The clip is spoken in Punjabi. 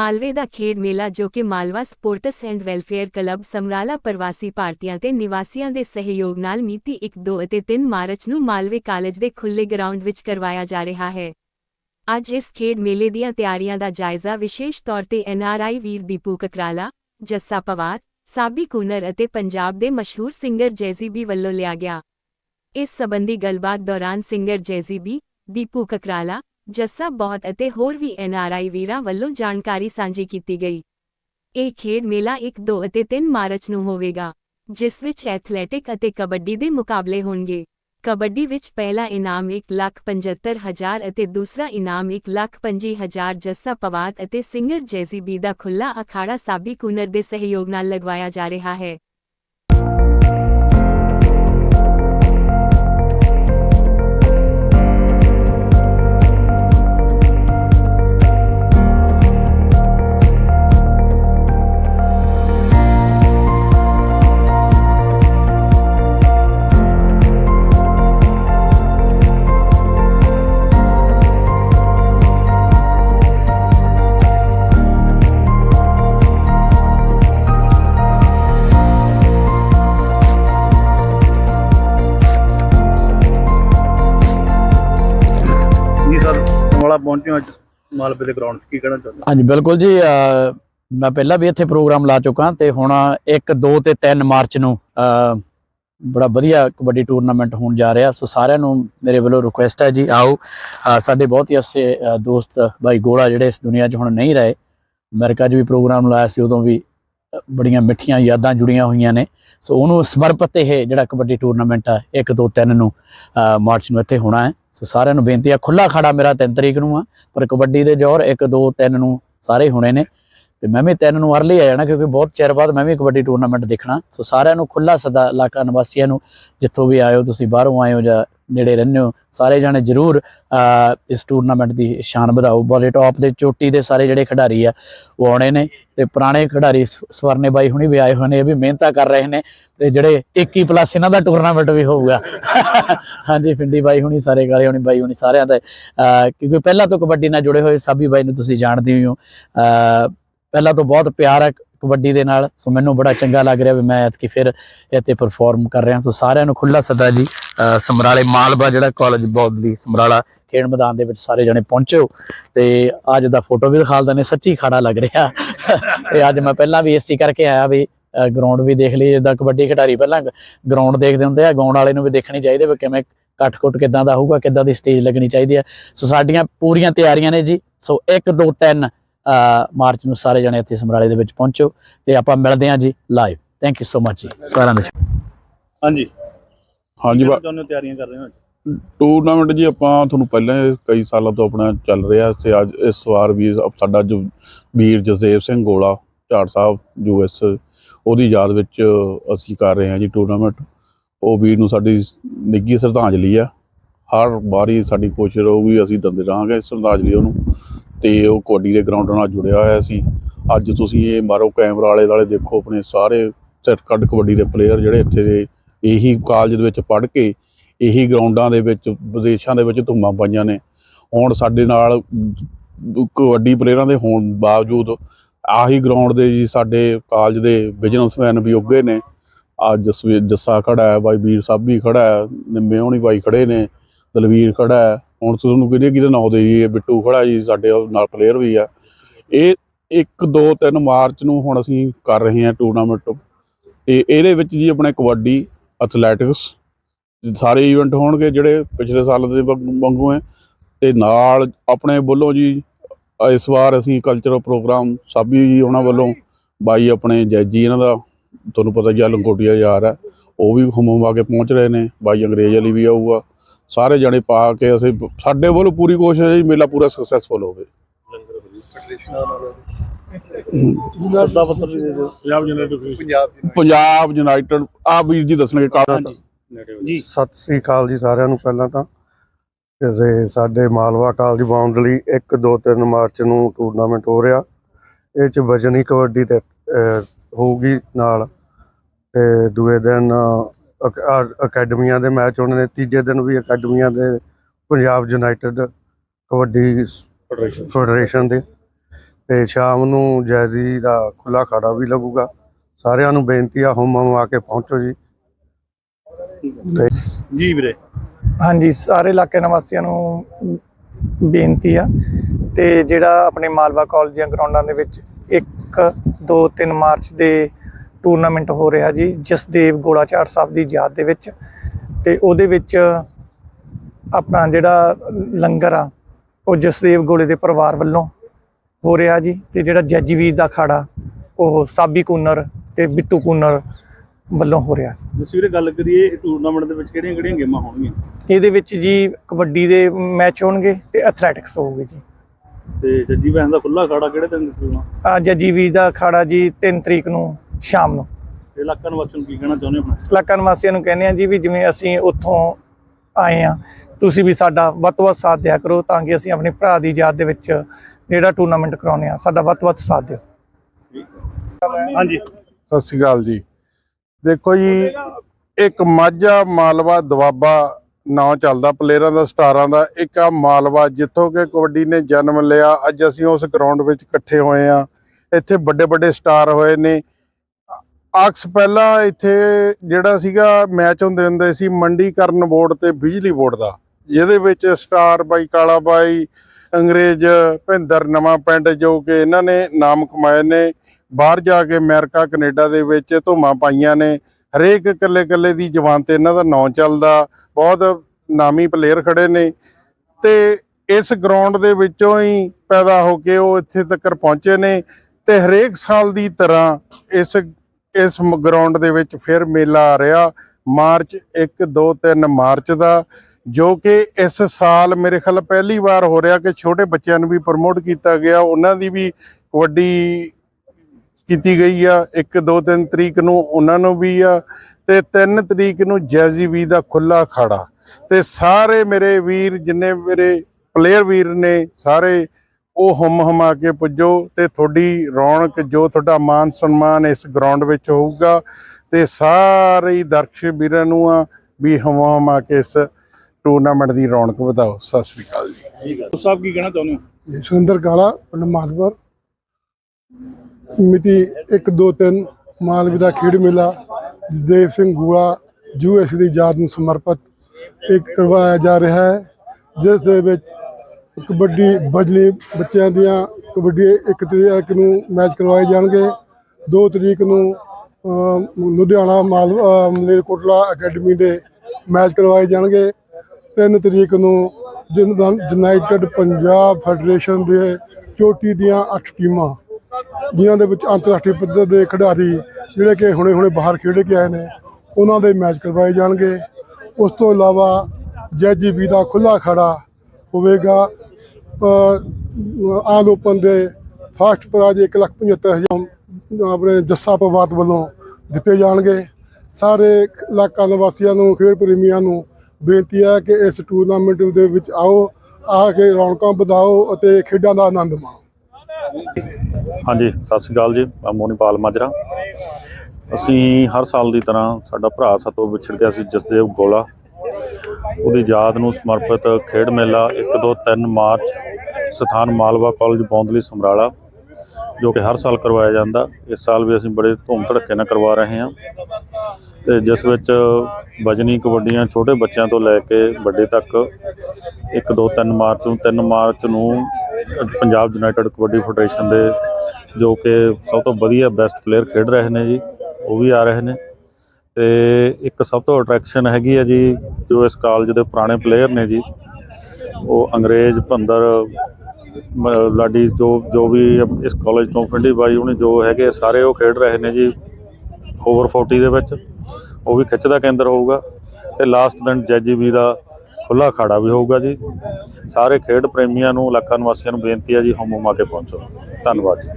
ਮਾਲਵੇ ਦਾ ਖੇਡ ਮੇਲਾ ਜੋ ਕਿ Malwa sports and welfare club Samrala ਪ੍ਰਵਾਸੀ ਭਾਰਤੀਆਂ ਤੇ ਨਿਵਾਸੀਆਂ ਦੇ ਸਹਿਯੋਗ ਨਾਲ ਮਿਤੀ 1 2 ਅਤੇ 3 ਮਾਰਚ ਨੂੰ ਮਾਲਵੇ ਕਾਲਜ ਦੇ ਖੁੱਲੇ ਗਰਾਊਂਡ ਵਿੱਚ ਕਰਵਾਇਆ ਜਾ ਰਿਹਾ ਹੈ। ਅੱਜ ਇਸ ਖੇਡ ਮੇਲੇ ਦੀਆਂ ਤਿਆਰੀਆਂ ਦਾ ਜਾਇਜ਼ਾ ਵਿਸ਼ੇਸ਼ ਤੌਰ ਤੇ ਐਨਆਰਆਈ ਵੀਰ ਦੀਪੂ ਕਕਰਾਲਾ, ਜੱਸਾ ਪਵਾਰ, ਸਾਬੀ ਕੂਨਰ ਅਤੇ ਪੰਜਾਬ ਦੇ ਮਸ਼ਹੂਰ ਸਿੰਗਰ ਜੈਜ਼ੀਬੀ ਵੱਲੋਂ ਲਿਆ ਗਿਆ। ਇਸ ਸਬੰਧੀ ਗੱਲਬਾਤ ਦੌਰਾਨ ਸਿੰਗਰ ਜੈਜ਼ੀਬੀ ਦੀਪੂ ਕਕਰਾਲਾ ਜੱਸਾ ਬਹੁਤ ਅਤੇ ਹੋਰ ਵੀ ਐਨਆਰਆਈ ਵੀਰਾਂ ਵੱਲੋਂ ਜਾਣਕਾਰੀ ਸਾਂਝੀ ਕੀਤੀ ਗਈ। ਇਹ ਖੇਡ ਮੇਲਾ 1 2 ਅਤੇ 3 ਮਾਰਚ ਨੂੰ ਹੋਵੇਗਾ, ਜਿਸ ਵਿੱਚ ਐਥਲੈਟਿਕ ਅਤੇ ਕਬੱਡੀ ਦੇ ਮੁਕਾਬਲੇ ਹੋਣਗੇ। ਕਬੱਡੀ ਵਿੱਚ ਪਹਿਲਾ ਇਨਾਮ 175000 ਅਤੇ ਦੂਸਰਾ ਇਨਾਮ 125000 ਜੱਸਾ ਪਵਾਤ ਅਤੇ ਸਿੰਗਰ ਜੈਜ਼ੀਬੀ ਦਾ ਖੁੱਲਾ ਅਖਾੜਾ ਸਾਬੀ ਕੂਨਰ ਦੇ ਸਹਿਯੋਗ ਨਾਲ ਲਗਵਾਇਆ ਜਾ ਰਿਹਾ ਹੈ। ਸਰ ਪਹੁੰਚੇ ਹੋ ਅੱਜ? ਮਾਲਵੇ ਦੇ ਗਰਾਊਂਡ 'ਚ ਕੀ ਕਹਿਣਾ ਚਾਹੁੰਦੇ ਹਾਂਜੀ, ਬਿਲਕੁਲ ਜੀ ਮੈਂ ਪਹਿਲਾਂ ਵੀ ਇੱਥੇ ਪ੍ਰੋਗਰਾਮ ਲਾ ਚੁੱਕਾ ਤੇ ਹੁਣ 1 2 ਤੇ 3 ਮਾਰਚ ਨੂੰ ਬੜਾ ਵਧੀਆ ਕਬੱਡੀ ਟੂਰਨਾਮੈਂਟ ਹੋਣ ਜਾ ਰਿਹਾ। ਸੋ ਸਾਰਿਆਂ ਨੂੰ ਮੇਰੇ ਵੱਲੋਂ ਰਿਕੁਐਸਟ ਹੈ ਜੀ, ਆਓ ਸਾਡੇ ਬਹੁਤ ਹੀ ਅੱਛੇ ਦੋਸਤ ਭਾਈ ਗੋਲਾ ਜਿਹੜੇ ਇਸ ਦੁਨੀਆ 'ਚ ਹੁਣ ਨਹੀਂ ਰਹੇ, ਅਮਰੀਕਾ 'ਚ ਵੀ ਪ੍ਰੋਗਰਾਮ ਲਾਇਆ ਸੀ, ਉਦੋਂ ਵੀ ਬੜੀਆਂ ਮਿੱਠੀਆਂ ਯਾਦਾਂ ਜੁੜੀਆਂ ਹੋਈਆਂ ਨੇ। ਸੋ ਉਹਨੂੰ ਸਮਰਪਿਤ ਇਹ ਜਿਹੜਾ ਕਬੱਡੀ ਟੂਰਨਾਮੈਂਟ ਆ 1 2 3 ਨੂੰ ਮਾਰਚ ਨੂੰ ਇੱਥੇ ਹੋਣਾ ਹੈ। ਸੋ ਸਾਰਿਆਂ ਨੂੰ ਬੇਨਤੀ ਆ ਖੁੱਲਾ ਖਾੜਾ ਮੇਰਾ 3 ਤਰੀਕ ਨੂੰ ਆ, ਪਰ ਕਬੱਡੀ ਦੇ ਜੋਰ 1 2 3 ਨੂੰ ਸਾਰੇ ਹੋਣੇ ਨੇ। ਤੇ ਮੈਂ ਵੀ ਤਿੰਨ ਨੂੰ ਅਰਲੀ ਆ ਜਾਣਾ ਕਿਉਂਕਿ ਬਹੁਤ ਚਿਰ ਬਾਅਦ ਮੈਂ ਵੀ ਕਬੱਡੀ ਟੂਰਨਾਮੈਂਟ ਦੇਖਣਾ। ਸੋ ਸਾਰਿਆਂ ਨੂੰ ਖੁੱਲਾ ਸਦਾ ਇਲਾਕਾ ਨਿਵਾਸੀਆਂ ਨੂੰ ਜਿੱਥੋਂ ਵੀ ਆਇਓ ਤੁਸੀਂ ਬਾਹਰੋਂ ਆਇਓ ਜਾਂ ਨੇੜੇ ਰਹਿੰਦੇ ਹੋ ਸਾਰੇ ਜਾਣੇ ਜਰੂਰ ਅਹ, ਇਸ ਟੂਰਨਾਮੈਂਟ ਦੀ ਸ਼ਾਨ ਵਧਾਓ। ਬੋਲੇ ਟੌਪ ਦੇ ਚੋਟੀ ਦੇ ਸਾਰੇ ਜਿਹੜੇ ਖਿਡਾਰੀ ਆ ਉਹ ਆਉਣੇ ਨੇ ਤੇ ਪੁਰਾਣੇ ਖਿਡਾਰੀ ਸਵਰਨੇ ਬਾਈ ਹੁਣੀ ਵੀ ਆਏ ਹੋਏ ਨੇ ਇਹ ਵੀ ਮਿਹਨਤਾਂ ਕਰ ਰਹੇ ਨੇ ਤੇ ਜਿਹੜੇ 21 ਪਲੱਸ ਇਹਨਾਂ ਦਾ ਟੂਰਨਾਮੈਂਟ ਵੀ ਹੋਊਗਾ। ਹਾਂਜੀ ਫਿੰਡੀ ਬਾਈ ਹੁਣੀ ਸਾਰੇ ਗਾਲੇ ਹੁਣੀ ਬਾਈ ਹੁਣੀ ਸਾਰਿਆਂ ਦਾ ਅਹ, ਕਿਉਂਕਿ ਪਹਿਲਾਂ ਤੋਂ ਕਬੱਡੀ ਨਾਲ ਜੁੜੇ ਹੋਏ ਸਾਬੀ ਬਾਈ ਨੂੰ ਤੁਸੀਂ ਜਾਣਦੇ ਹੋ। ਅਹ, ਪਹਿਲਾਂ ਤੋਂ ਬਹੁਤ ਪਿਆਰ ਹੈ ਕਬੱਡੀ ਦੇ ਨਾਲ, ਸੋ ਮੈਨੂੰ ਬੜਾ ਚੰਗਾ ਲੱਗ ਰਿਹਾ ਵੀ ਮੈਂ ਐਤਕੀ ਫਿਰ ਇੱਥੇ ਪਰਫਾਰਮ ਕਰ ਰਿਹਾ। ਸੋ ਸਾਰਿਆਂ ਨੂੰ ਖੁੱਲਾ ਸੱਦਾ ਜੀ ਸਮਰਾਲੇ ਮਾਲਵਾ ਜਿਹੜਾ ਕਾਲਜ ਬੌਦਲੀ ਸਮਰਾਲਾ ਖੇਡ ਮੈਦਾਨ ਦੇ ਵਿੱਚ ਸਾਰੇ ਜਣੇ ਪਹੁੰਚਿਓ ਤੇ ਅੱਜ ਦਾ ਫੋਟੋ ਵੀ ਦਿਖਾ ਦਿੰਦੇ ਸੱਚੀ ਖਾੜਾ ਲੱਗ ਰਿਹਾ। ਤੇ ਅੱਜ ਮੈਂ ਪਹਿਲਾਂ ਵੀ ਏਸੀ ਕਰਕੇ ਆਇਆ ਵੀ ਗਰਾਊਂਡ ਵੀ ਦੇਖ ਲਈ ਜਿੱਦਾਂ ਕਬੱਡੀ ਖਿਡਾਰੀ ਪਹਿਲਾਂ ਗਰਾਊਂਡ ਦੇਖਦੇ ਹੁੰਦੇ ਆ ਗਰਾਊਂਡ ਵਾਲੇ ਨੂੰ ਵੀ ਦੇਖਣੀ ਚਾਹੀਦੀ ਵੀ ਕਿਵੇਂ ਕੱਟ-ਕੁੱਟ ਕਿੱਦਾਂ ਦਾ ਹੋਊਗਾ, ਕਿੱਦਾਂ ਦੀ ਸਟੇਜ ਲੱਗਣੀ ਚਾਹੀਦੀ ਹੈ ਸੋ ਸਾਡੀਆਂ ਪੂਰੀਆਂ ਤਿਆਰੀਆਂ ਨੇ ਜੀ। ਸੋ 1 2 3 ਮਾਰਚ ਨੂੰ ਸਾਰੇ ਜਣੇ ਇੱਥੇ ਸਮਰਾਲੇ ਦੇ ਵਿੱਚ ਪਹੁੰਚੋ ਤੇ ਆਪਾਂ ਮਿਲਦੇ ਹਾਂ ਜੀ live thank you so much ਜੀ। ਸਾਰਿਆਂ ਦਾ ਹਾਂਜੀ। ਹਾਂਜੀ ਹੋ ਤਿਆਰੀਆਂ ਕਰ ਰਹੇ ਹੋ ਟੂਰਨਾਮੈਂਟ ਜੀ ਆਪਾਂ ਤੁਹਾਨੂੰ ਪਹਿਲਾਂ ਹੀ ਕਈ ਸਾਲਾਂ ਤੋਂ ਆਪਣਾ ਚੱਲ ਰਿਹਾ ਤੇ ਅੱਜ ਇਸ ਵਾਰ ਵੀ ਸਾਡਾ ਜੋ ਵੀਰ ਜਸਦੇਵ ਸਿੰਘ ਗੋਲਾ ਝਾੜ ਸਾਹਿਬ ਯੂਐਸ ਉਹਦੀ ਯਾਦ ਵਿੱਚ ਅਸੀਂ ਕਰ ਰਹੇ ਹਾਂ ਜੀ ਟੂਰਨਾਮੈਂਟ ਉਹ ਵੀਰ ਨੂੰ ਸਾਡੀ ਨਿੱਘੀ ਸ਼ਰਧਾਂਜਲੀ ਆ। ਹਰ ਵਾਰੀ ਸਾਡੀ ਕੋਸ਼ਿਸ਼ ਰਹੂਗੀ ਅਸੀਂ ਦਿੰਦੇ ਰਹਾਂਗੇ ਸ਼ਰਧਾਂਜਲੀ ਉਹਨੂੰ। ਤੇ ਉਹ ਕਬੱਡੀ ਦੇ ਗਰਾਊਂਡ ਨਾਲ ਜੁੜਿਆ ਹੋਇਆ ਸੀ। ਅੱਜ ਤੁਸੀਂ ਇਹ ਮਾਰੋ ਕੈਮਰਾ ਵਾਲੇ ਵਾਲੇ ਦੇਖੋ, ਆਪਣੇ ਸਾਰੇ ਕੱਢ ਕਬੱਡੀ ਦੇ ਪਲੇਅਰ ਜਿਹੜੇ ਇੱਥੇ ਦੇ, ਇਹੀ ਕਾਲਜ ਦੇ ਵਿੱਚ ਪੜ੍ਹ ਕੇ, ਇਹੀ ਗਰਾਊਂਡਾਂ ਦੇ ਵਿੱਚ, ਵਿਦੇਸ਼ਾਂ ਦੇ ਵਿੱਚ ਧੁੰਮਾਂ ਪਾਈਆਂ ਨੇ। ਹੁਣ ਸਾਡੇ ਨਾਲ ਕਬੱਡੀ ਪਲੇਅਰਾਂ ਦੇ ਹੋਣ ਬਾਵਜੂਦ ਆਹੀ ਗਰਾਊਂਡ ਦੇ ਜੀ ਸਾਡੇ ਕਾਲਜ ਦੇ ਬਿਜ਼ਨਸਮੈਨ ਵੀ ਉੱਗੇ ਨੇ। ਅੱਜ ਜਸਵੀਰ ਜੱਸਾ ਖੜਾ ਹੈ, ਬਾਈ ਵੀਰ ਸਾਹਿਬ ਵੀ ਖੜਾ ਹੈ ਨਿੰਮੇ ਹੋਣੀ ਬਾਈ ਖੜੇ ਨੇ, ਦਲਵੀਰ ਖੜਾ ਹੈ। ਹੁਣ ਤੁਹਾਨੂੰ ਕਿਹਦੇ ਕਿਹਦੇ ਨਾਂ ਦੇ ਜੀ ਬਿੱਟੂ ਖੜਾ ਜੀ ਸਾਡੇ ਉਹ ਨਾਲ ਪਲੇਅਰ ਵੀ ਆ। ਇਹ 1 2 3 ਮਾਰਚ ਨੂੰ ਹੁਣ ਅਸੀਂ ਕਰ ਰਹੇ ਹਾਂ ਟੂਰਨਾਮੈਂਟ ਤੇ ਇਹਦੇ ਵਿੱਚ ਜੀ ਆਪਣੇ ਕਬੱਡੀ ਐਥਲੈਟਿਕਸ ਸਾਰੇ ਇਵੈਂਟ ਹੋਣਗੇ ਜਿਹੜੇ ਪਿਛਲੇ ਸਾਲ ਦੇ ਵਾਂਗੂ ਹੈ। ਤੇ ਨਾਲ ਆਪਣੇ ਵੱਲੋਂ ਜੀ ਇਸ ਵਾਰ ਅਸੀਂ ਕਲਚਰਲ ਪ੍ਰੋਗਰਾਮ ਸਾਬੀ ਜੀ ਉਹਨਾਂ ਵੱਲੋਂ ਬਾਈ ਆਪਣੇ ਜੈਜੀ ਇਹਨਾਂ ਦਾ, ਤੁਹਾਨੂੰ ਪਤਾ ਜੀ ਆਹ ਲੰਗੋਟੀਆ ਯਾਰ ਹੈ, ਉਹ ਵੀ ਹੁਮਮ ਆ ਕੇ ਪਹੁੰਚ ਰਹੇ ਨੇ। ਬਾਈ ਅੰਗਰੇਜ਼ ਵਾਲੀ ਵੀ ਆਊਗਾ। ਸਾਰੇ ਜਣੇ ਪਾ ਕੇ ਅਸੀਂ ਸਾਡੇ ਵੱਲੋਂ ਪੂਰੀ ਕੋਸ਼ਿਸ਼ ਹੈ ਜੀ ਮੇਲਾ ਪੂਰਾ ਸਕਸੈਸਫੁਲ ਹੋਵੇ। ਲੰਗਰ ਵਧੀਆ ਫੈਡਰੇਸ਼ਨ ਨਾਲ ਸੱਦਾ ਪੱਤਰ ਵੀ ਦੇ ਦਿਓ। ਪੰਜਾਬ ਯੂਨਾਈਟਿਡ ਪੰਜਾਬ ਪੰਜਾਬ ਯੂਨਾਈਟਿਡ ਆ ਵੀਰ ਜੀ ਦੱਸਣਗੇ ਕਾਰਨ ਜੀ। ਸਤਿ ਸ੍ਰੀ ਅਕਾਲ ਜੀ ਸਾਰਿਆਂ ਨੂੰ ਪਹਿਲਾਂ ਤਾਂ। ਤੇ ਸਾਡੇ ਮਾਲਵਾ ਕਾਲਜ ਬਾਉਂਡਰੀ 1 2 3 ਮਾਰਚ ਨੂੰ ਟੂਰਨਾਮੈਂਟ ਹੋ ਰਿਹਾ। ਇਹ ਚ ਵਜਨੀ ਕਬੱਡੀ ਤੇ ਹੋਊਗੀ ਨਾਲ। ਤੇ ਦੂਏ ਦਿਨ ਅਕੈਡਮੀਆਂ ਦੇ ਮੈਚ ਹੋਣੇ ਨੇ ਤੀਜੇ ਦਿਨ ਵੀ ਅਕੈਡਮੀਆਂ ਦੇ Punjab united kabaddi federation. Federation ਦੇ। ਤੇ ਸ਼ਾਮ ਨੂੰ ਜੈਜ਼ੀ ਦਾ ਖੁੱਲਾ ਖਾੜਾ ਵੀ ਲੱਗੂਗਾ। ਸਾਰਿਆਂ ਨੂੰ ਬੇਨਤੀ ਆ ਹੁਮ ਹੁਮ ਆ ਕੇ ਪਹੁੰਚੋ ਜੀ। ਜੀ ਵੀਰੇ। ਹਾਂਜੀ ਸਾਰੇ ਇਲਾਕੇ ਨਿਵਾਸੀਆਂ ਨੂੰ ਬੇਨਤੀ ਆ। ਤੇ ਜਿਹੜਾ ਆਪਣੇ ਮਾਲਵਾ ਕਾਲਜ ਦੀਆਂ ਗਰਾਊਂਡਾਂ ਦੇ ਵਿੱਚ 1 2 3 ਮਾਰਚ ਦੇ ਟੂਰਨਾਮੈਂਟ ਹੋ ਰਿਹਾ ਜੀ ਜਸਦੇਵ ਗੋਲਾਚਾਰ ਸਾਹਿਬ ਦੀ ਯਾਦ ਦੇ ਵਿੱਚ ਤੇ ਉਹਦੇ ਵਿੱਚ ਆਪਣਾ ਜਿਹੜਾ ਲੰਗਰ ਆ ਉਹ ਜਸਦੇਵ ਗੋਲੇ ਦੇ ਪਰਿਵਾਰ ਵੱਲੋਂ ਹੋ ਰਿਹਾ ਜੀ ਤੇ ਜਿਹੜਾ ਜੱਜੀ ਵੀਰ ਦਾ ਖਾੜਾ ਉਹ ਸਾਬੀ ਕੂਨਰ ਤੇ ਬਿੱਟੂ ਕੂਨਰ ਵੱਲੋਂ ਹੋ ਰਿਹਾ ਜਿਸ ਵੀਰੇ ਗੱਲ ਕਰੀਏ ਟੂਰਨਾਮੈਂਟ ਦੇ ਵਿੱਚ ਕਿਹੜੀਆਂ ਕਿਹੜੀਆਂ ਗੇਮਾਂ ਹੋਣਗੀਆਂ? ਇਹਦੇ ਵਿੱਚ ਜੀ ਕਬੱਡੀ ਦੇ ਮੈਚ ਹੋਣਗੇ ਤੇ ਐਥਲੈਟਿਕਸ ਹੋਊਗੀ ਜੀ। ਤੇ ਜੱਜੀ ਭੈਣ ਦਾ ਖੁੱਲਾ ਖਾੜਾ ਕਿਹੜੇ ਦਿਨ ਦਿੱਤੂਗਾ ਆ ਜੱਜੀ ਵੀਰ ਦਾ ਅਖਾੜਾ ਜੀ 3 ਤਰੀਕ ਨੂੰ ਸ਼ਾਮ ਨੂੰ। ਤੇ ਇਲਾਕਾ ਨਿਵਾਸੀਆਂ ਨੂੰ ਕੀ ਕਹਿਣਾ ਚਾਹੁੰਦੇ ਹੋ ਆਪਣਾ? ਇਲਾਕਾ ਨਿਵਾਸੀਆਂ ਨੂੰ ਕਹਿੰਦੇ ਆ ਜੀ ਵੀ ਜਿਵੇਂ ਅਸੀਂ ਉੱਥੋਂ ਆਏ ਆ ਤੁਸੀਂ ਵੀ ਸਾਡਾ ਵੱਧ ਤੋਂ ਵੱਧ ਸਾਥ ਦਿਆ ਕਰੋ ਤਾਂ ਕਿ ਅਸੀਂ ਆਪਣੇ ਭਰਾ ਦੀ ਯਾਦ ਦੇ ਵਿੱਚ ਜਿਹੜਾ ਟੂਰਨਾਮੈਂਟ ਕਰਾਉਂਦੇ ਆ ਸਾਡਾ ਵੱਧ ਤੋਂ ਵੱਧ ਸਾਥ ਦਿਓ। ਹਾਂਜੀ। ਸਤਿ ਸ਼੍ਰੀ ਅਕਾਲ ਜੀ। ਦੇਖੋ ਜੀ ਇੱਕ ਮਾਝਾ ਮਾਲਵਾ ਦਵਾਬਾ ਨਾਂ ਚੱਲਦਾ ਪਲੇਅਰਾਂ ਦਾ ਸਟਾਰਾਂ ਦਾ ਇੱਕ ਆ ਮਾਲਵਾ ਜਿੱਥੋਂ ਕਿ ਕਬੱਡੀ ਨੇ ਜਨਮ ਲਿਆ ਅੱਜ ਅਸੀਂ ਉਸ ਗਰਾਊਂਡ ਵਿੱਚ ਇਕੱਠੇ ਹੋਏ ਆ ਇੱਥੇ ਵੱਡੇ ਵੱਡੇ ਸਟਾਰ ਹੋਏ ਨੇ ਆਕਸ ਪਹਿਲਾਂ ਇੱਥੇ ਜਿਹੜਾ ਸੀਗਾ ਮੈਚ ਹੁੰਦੇ ਹੁੰਦੇ ਸੀ ਮੰਡੀਕਰਨ ਬੋਰਡ ਤੇ ਬਿਜਲੀ ਬੋਰਡ ਦਾ। ਜਿਹਦੇ ਵਿੱਚ ਸਟਾਰ ਬਾਈ, ਕਾਲਾ ਬਾਈ, ਅੰਗਰੇਜ਼, ਭਿੰਦਰ, ਨਵਾਂ ਪਿੰਡ ਜੋ ਕਿ ਇਹਨਾਂ ਨੇ ਨਾਮ ਕਮਾਏ ਨੇ। ਬਾਹਰ ਜਾ ਕੇ ਅਮਰੀਕਾ, ਕੈਨੇਡਾ ਦੇ ਵਿੱਚ ਧੂਮਾਂ ਪਾਈਆਂ ਨੇ। ਹਰੇਕ ਇਕੱਲੇ ਇਕੱਲੇ ਦੀ ਜ਼ਬਾਨ ਤੇ ਇਹਨਾਂ ਦਾ ਨਾਂ ਚੱਲਦਾ। ਬਹੁਤ ਨਾਮੀ ਪਲੇਅਰ ਖੜੇ ਨੇ। ਤੇ ਇਸ ਗਰਾਊਂਡ ਦੇ ਵਿੱਚੋਂ ਹੀ ਪੈਦਾ ਹੋ ਕੇ ਉਹ ਇੱਥੇ ਤੱਕ ਪਹੁੰਚੇ ਨੇ। ਤੇ ਹਰੇਕ ਸਾਲ ਦੀ ਤਰ੍ਹਾਂ ਇਸ ਇਸ ਗਰਾਊਂਡ ਦੇ ਵਿੱਚ ਫਿਰ ਮੇਲਾ ਆ ਰਿਹਾ, ਮਾਰਚ 1 2 3 ਮਾਰਚ ਦਾ, ਜੋ ਕਿ ਇਸ ਸਾਲ ਮੇਰੇ ਖਿਆਲ ਪਹਿਲੀ ਵਾਰ ਹੋ ਰਿਹਾ ਕਿ ਛੋਟੇ ਬੱਚਿਆਂ ਨੂੰ ਵੀ ਪ੍ਰਮੋਟ ਕੀਤਾ ਗਿਆ, ਉਹਨਾਂ ਦੀ ਵੀ ਕਬੱਡੀ ਕੀਤੀ ਗਈ ਆ 1 2 3 ਤਰੀਕ ਨੂੰ ਉਹਨਾਂ ਨੂੰ ਵੀ ਆ, ਤੇ 3 ਤਰੀਕ ਨੂੰ ਜੈਜ਼ੀ ਵੀ ਦਾ ਖੁੱਲਾ ਖਾੜਾ ਤੇ ਸਾਰੇ ਮੇਰੇ ਵੀਰ, ਜਿੰਨੇ ਮੇਰੇ ਪਲੇਅਰ ਵੀਰ ਨੇ, ਸਾਰੇ ਉਹ ਹਮ ਹਮਾ ਕੇ ਪੁੱਜੋ ਤੇ ਤੁਹਾਡੀ ਰੌਣਕ ਜੋ ਤੁਹਾਡਾ ਮਾਨ ਸਨਮਾਨ ਇਸ ਗਰਾਊਂਡ ਵਿੱਚ ਹੋਊਗਾ ਤੇ ਸਾਰੇ ਦਰਸ਼ਕ ਵੀਰਾਂ ਨੂੰ ਆ ਵੀ ਹਮ ਹਮਾ ਕੇ ਇਸ ਟੂਰਨਾਮੈਂਟ ਦੀ ਰੌਣਕ ਵਧਾਓ। ਸਤਿ ਸ੍ਰੀ ਅਕਾਲ ਜੀ। ਉਸ ਸਾਹਿਬ ਕੀ ਕਹਿਣਾ ਚਾਹੁੰਦੇ ਹੋ? ਸੁਰਿੰਦਰ ਕਾਲਾ ਪਿੰਡ ਮਾਧਪੁਰ ਮਿਤੀ 1 2 3 ਮਾਲਵੇ ਦਾ ਖੇਡ ਮੇਲਾ ਜਸਦੇਵ ਸਿੰਘ ਗੂੜਾ ਯੂਐਸ ਦੀ ਯਾਦ ਨੂੰ ਸਮਰਪਿਤ ਇੱਕ ਕਰਵਾਇਆ ਜਾ ਰਿਹਾ ਹੈ ਜਿਸ ਦੇ ਵਿੱਚ ਕਬੱਡੀ ਬਜਲੀ ਬੱਚਿਆਂ ਦੀਆਂ ਕਬੱਡੀ ਇੱਕ ਤਰੀਕ ਨੂੰ ਮੈਚ ਕਰਵਾਏ ਜਾਣਗੇ। 2 ਤਰੀਕ ਨੂੰ ਲੁਧਿਆਣਾ ਮਾਲ ਅਮ, ਮਲੇਰਕੋਟਲਾ ਅਕੈਡਮੀ ਦੇ ਮੈਚ ਕਰਵਾਏ ਜਾਣਗੇ। 3 ਤਰੀਕ ਨੂੰ ਯੂਨਾਈਟਿਡ ਪੰਜਾਬ ਫੈਡਰੇਸ਼ਨ ਦੇ ਚੋਟੀ ਦੀਆਂ 8 ਟੀਮਾਂ ਜਿਨ੍ਹਾਂ ਦੇ ਵਿੱਚ ਅੰਤਰਰਾਸ਼ਟਰੀ ਪੱਧਰ ਦੇ ਖਿਡਾਰੀ ਜਿਹੜੇ ਕਿ ਹੁਣੇ ਹੁਣੇ ਬਾਹਰ ਖੇਡ ਕੇ ਆਏ ਨੇ ਉਹਨਾਂ ਦੇ ਮੈਚ ਕਰਵਾਏ ਜਾਣਗੇ। ਉਸ ਤੋਂ ਇਲਾਵਾ ਜੈਜੀਬੀ ਦਾ ਖੁੱਲਾ ਖੜਾ ਹੋਵੇਗਾ। ਆਲ ਓਪਨ ਦੇ ਫਾਸਟ ਪ੍ਰਾਈਜ਼ 1,75,000 ਆਪਣੇ ਜੱਸਾ ਪਵਾਤ ਵੱਲੋਂ ਦਿੱਤੇ ਜਾਣਗੇ। ਸਾਰੇ ਇਲਾਕਾ ਨਿਵਾਸੀਆਂ ਨੂੰ ਖੇਡ ਪ੍ਰੇਮੀਆਂ ਨੂੰ ਬੇਨਤੀ ਹੈ ਕਿ ਇਸ ਟੂਰਨਾਮੈਂਟ ਦੇ ਵਿੱਚ ਆਓ ਆ ਕੇ ਰੌਣਕਾਂ ਵਧਾਓ ਅਤੇ ਖੇਡਾਂ ਦਾ ਆਨੰਦ ਮਾਣੋ। ਹਾਂਜੀ ਸਤਿ ਸ਼੍ਰੀ ਅਕਾਲ ਜੀ। ਮੈਂ ਮੋਨੀਪਾਲ ਮਾਜਰਾ। ਅਸੀਂ ਹਰ ਸਾਲ ਦੀ ਤਰ੍ਹਾਂ ਸਾਡਾ ਭਰਾ ਸਤੋਂ ਵਿਛੜ ਗਿਆ ਸੀ ਜਸਦੇਵ ਗੋਲਾ। ਉਹਦੀ ਯਾਦ ਨੂੰ ਸਮਰਪਿਤ ਖੇਡ ਮੇਲਾ 1 2 3 ਮਾਰਚ ਸਥਾਨ ਮਾਲਵਾ ਕਾਲਜ ਬੌਂਦਲੀ ਸਮਰਾਲਾ, ਜੋ ਕਿ ਹਰ ਸਾਲ ਕਰਵਾਇਆ ਜਾਂਦਾ। ਇਸ ਸਾਲ ਵੀ ਅਸੀਂ ਬੜੇ ਧੂਮ ਧੜੱਕੇ ਨਾਲ ਕਰਵਾ ਰਹੇ ਹਾਂ। ਤੇ ਜਿਸ ਵਿੱਚ ਵਜਨੀ ਕਬੱਡੀਆਂ ਛੋਟੇ ਬੱਚਿਆਂ ਤੋਂ ਲੈ ਕੇ ਵੱਡੇ ਤੱਕ 1 2 3 ਮਾਰਚ ਨੂੰ 3 ਮਾਰਚ ਨੂੰ ਪੰਜਾਬ ਯੂਨਾਈਟਿਡ ਕਬੱਡੀ ਫੈਡਰੇਸ਼ਨ ਦੇ ਜੋ ਕਿ ਸਭ ਤੋਂ ਵਧੀਆ ਬੈਸਟ ਪਲੇਅਰ ਖੇਡ ਰਹੇ ਨੇ ਜੀ, ਉਹ ਵੀ ਆ ਰਹੇ ਨੇ। ਤੇ ਇੱਕ ਸਭ ਤੋਂ ਅਟਰੈਕਸ਼ਨ ਹੈਗੀ ਹੈ ਜੀ, ਜੋ ਇਸ ਕਾਲਜ ਦੇ ਪੁਰਾਣੇ ਪਲੇਅਰ ਨੇ ਜੀ ਉਹ ਅੰਗਰੇਜ਼ ਭੰਦਰ ਲਾਡੀ ਜੋ ਜੋ ਵੀ ਇਸ ਕਾਲਜ ਤੋਂ ਪਿੰਡੀ ਬਾਈ ਉਹਨੇ ਜੋ ਹੈਗੇ ਸਾਰੇ ਉਹ ਖੇਡ ਰਹੇ ਨੇ ਜੀ ਓਵਰ 40 ਦੇ ਵਿੱਚ। ਉਹ ਵੀ ਖਿੱਚ ਦਾ ਕੇਂਦਰ ਹੋਊਗਾ ਤੇ ਲਾਸਟ ਦਿਨ ਜੈਜੀਬੀ ਦਾ ਖੁੱਲਾ ਅਖਾੜਾ ਵੀ ਹੋਊਗਾ ਜੀ। ਸਾਰੇ ਖੇਡ ਪ੍ਰੇਮੀਆਂ ਨੂੰ, ਇਲਾਕਾ ਨਿਵਾਸੀਆਂ ਨੂੰ ਬੇਨਤੀ ਹੈ ਜੀ ਹਮ ਹਮਾ ਕੇ ਪਹੁੰਚੋ। ਧੰਨਵਾਦ ਜੀ।